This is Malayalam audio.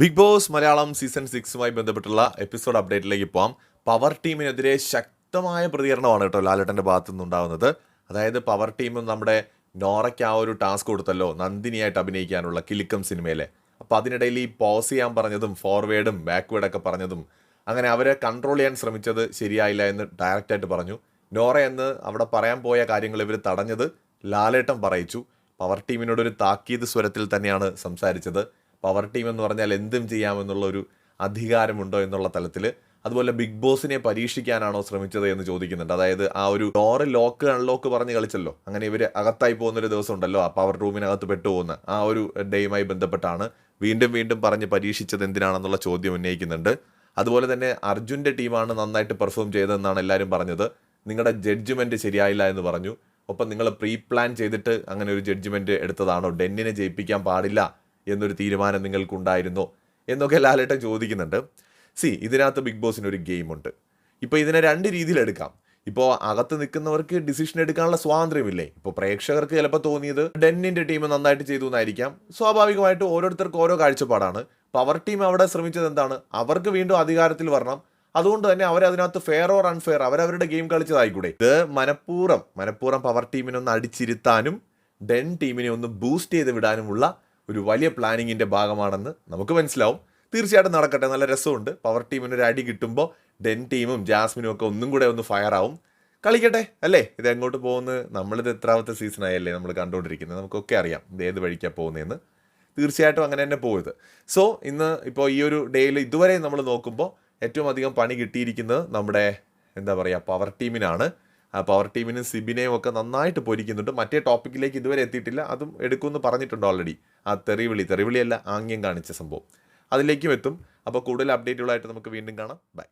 ബിഗ് ബോസ് മലയാളം സീസൺ സിക്സുമായി ബന്ധപ്പെട്ടുള്ള എപ്പിസോഡ് അപ്ഡേറ്റിലേക്ക് പോകാം പവർ ടീമിനെതിരെ ശക്തമായ പ്രതികരണമാണ് കേട്ടോ ലാലേട്ടന്റെ ഭാഗത്തു നിന്നുണ്ടാകുന്നത് അതായത് പവർ ടീമും നമ്മുടെ നോറയ്ക്ക് ആ ഒരു ടാസ്ക് കൊടുത്തല്ലോ നന്ദിനിയായിട്ട് അഭിനയിക്കാനുള്ള കിലുക്കം സിനിമയിലെ. അപ്പോൾ അതിനിടയിൽ ഈ പോസ് ചെയ്യാൻ പറഞ്ഞതും ഫോർവേഡും ബാക്ക്വേഡൊക്കെ പറഞ്ഞതും അങ്ങനെ അവരെ കൺട്രോൾ ചെയ്യാൻ ശ്രമിച്ചത് ശരിയായില്ല എന്ന് ഡയറക്റ്റായിട്ട് പറഞ്ഞു. നോറ എന്ന് അവിടെ പറയാൻ പോയ കാര്യങ്ങൾ ഇവർ തടഞ്ഞത് ലാലേട്ടം പറയിച്ചു. പവർ ടീമിനോടൊരു താക്കീത് സ്വരത്തിൽ തന്നെയാണ് സംസാരിച്ചത്. പവർ ടീം എന്ന് പറഞ്ഞാൽ എന്തും ചെയ്യാമെന്നുള്ള ഒരു അധികാരമുണ്ടോ എന്നുള്ള തലത്തിൽ അതുപോലെ ബിഗ് ബോസിനെ പരീക്ഷിക്കാനാണോ ശ്രമിച്ചത് എന്ന് ചോദിക്കുന്നുണ്ട്. അതായത് ആ ഒരു ഡോറ് ലോക്ക് അൺലോക്ക് പറഞ്ഞ് കളിച്ചല്ലോ. അങ്ങനെ ഇവർ അകത്തായി പോകുന്ന ഒരു ദിവസം ഉണ്ടല്ലോ ആ പവർ റൂമിനകത്ത് പെട്ടുപോകുന്ന ആ ഒരു ഡേയുമായി ബന്ധപ്പെട്ടാണ് വീണ്ടും വീണ്ടും പറഞ്ഞ് പരീക്ഷിച്ചത് എന്തിനാണെന്നുള്ള ചോദ്യം ഉന്നയിക്കുന്നുണ്ട്. അതുപോലെ തന്നെ അർജുന്റെ ടീമാണ് നന്നായിട്ട് പെർഫോം ചെയ്തതെന്നാണ് എല്ലാവരും പറഞ്ഞത്. നിങ്ങളുടെ ജഡ്ജ്മെന്റ് ശരിയായില്ല എന്ന് പറഞ്ഞു. ഒപ്പം നിങ്ങൾ പ്രീ പ്ലാൻ ചെയ്തിട്ട് അങ്ങനെ ഒരു ജഡ്ജ്മെന്റ് എടുത്തതാണോ? ഡെന്നിനെ ജയിപ്പിക്കാൻ പാടില്ല. എന്നൊരു തീരുമാനം നിങ്ങൾക്കുണ്ടായിരുന്നോ? എന്നൊക്കെ ലാലേട്ടൻ ചോദിക്കുന്നുണ്ട്. സി ഇതിനകത്ത് ബിഗ് ബോസിന് ഒരു ഗെയിമുണ്ട് ഇപ്പോൾ ഇതിനെ രണ്ട് രീതിയിലെടുക്കാം ഇപ്പോൾ അകത്ത് നിൽക്കുന്നവർക്ക് ഡിസിഷൻ എടുക്കാനുള്ള സ്വാതന്ത്ര്യമില്ലേ? ഇപ്പോൾ പ്രേക്ഷകർക്ക് ചിലപ്പോൾ തോന്നിയത് ഡെന്നിന്റെ ടീം നന്നായിട്ട് ചെയ്തു എന്നായിരിക്കാം. സ്വാഭാവികമായിട്ടും ഓരോരുത്തർക്ക് ഓരോ കാഴ്ചപ്പാടാണ്. പവർ ടീം അവിടെ ശ്രമിച്ചത് എന്താണ്? അവർക്ക് വീണ്ടും അധികാരത്തിൽ വരണം. അതുകൊണ്ട് തന്നെ അവരതിനകത്ത് ഫെയർ ഓർ അൺഫെയർ അവരവരുടെ ഗെയിം കളിച്ചതായിക്കൂടെ? ഇത് മനഃപൂർവം മനഃപൂർവം പവർ ടീമിനെ ഒന്ന് അടിച്ചിരുത്താനും ഡെൻ ടീമിനെ ഒന്ന് ബൂസ്റ്റ് ചെയ്ത് വിടാനുമുള്ള ഒരു വലിയ പ്ലാനിങ്ങിന്റെ ഭാഗമാണെന്ന് നമുക്ക് മനസ്സിലാവും. തീർച്ചയായിട്ടും നടക്കട്ടെ. നല്ല രസമുണ്ട്. പവർ ടീമിന് ഒരു അടി കിട്ടുമ്പോൾ ഡെൻ ടീമും ജാസ്മിനും ഒക്കെ ഒന്നും കൂടെ ഒന്ന് ഫയർ ആവും. കളിക്കട്ടെ അല്ലേ? ഇത് എങ്ങോട്ട് പോകുന്നത്? നമ്മളിത് എത്രാമത്തെ സീസണായല്ലേ നമ്മൾ കണ്ടുകൊണ്ടിരിക്കുന്നത്? നമുക്കൊക്കെ അറിയാം ഇത് ഏത് വഴിക്കാണ് പോകുന്നതെന്ന്. തീർച്ചയായിട്ടും അങ്ങനെ തന്നെ പോയത്. സോ ഇന്ന് ഇപ്പോൾ ഈ ഒരു ഡേയിൽ ഇതുവരെ നമ്മൾ നോക്കുമ്പോൾ ഏറ്റവും അധികം പണി കിട്ടിയിരിക്കുന്നത് നമ്മുടെ എന്താ പറയുക പവർ ടീമിനാണ് പവർ ടീമിനും സിബിനെയും ഒക്കെ നന്നായിട്ട് പൊരിക്കുന്നുണ്ട്. മറ്റേ ടോപ്പിക്കിലേക്ക് ഇതുവരെ എത്തിയിട്ടില്ല. അതും എടുക്കുമെന്ന് പറഞ്ഞിട്ടുണ്ട് ഓൾറെഡി ആ തെറിവിളി തെറിവിളിയല്ല ആംഗ്യം കാണിച്ച സംഭവം. അതിലേക്കും എത്തും. അപ്പോൾ കൂടുതൽ അപ്ഡേറ്റുകളായിട്ട് നമുക്ക് വീണ്ടും കാണാം. ബൈ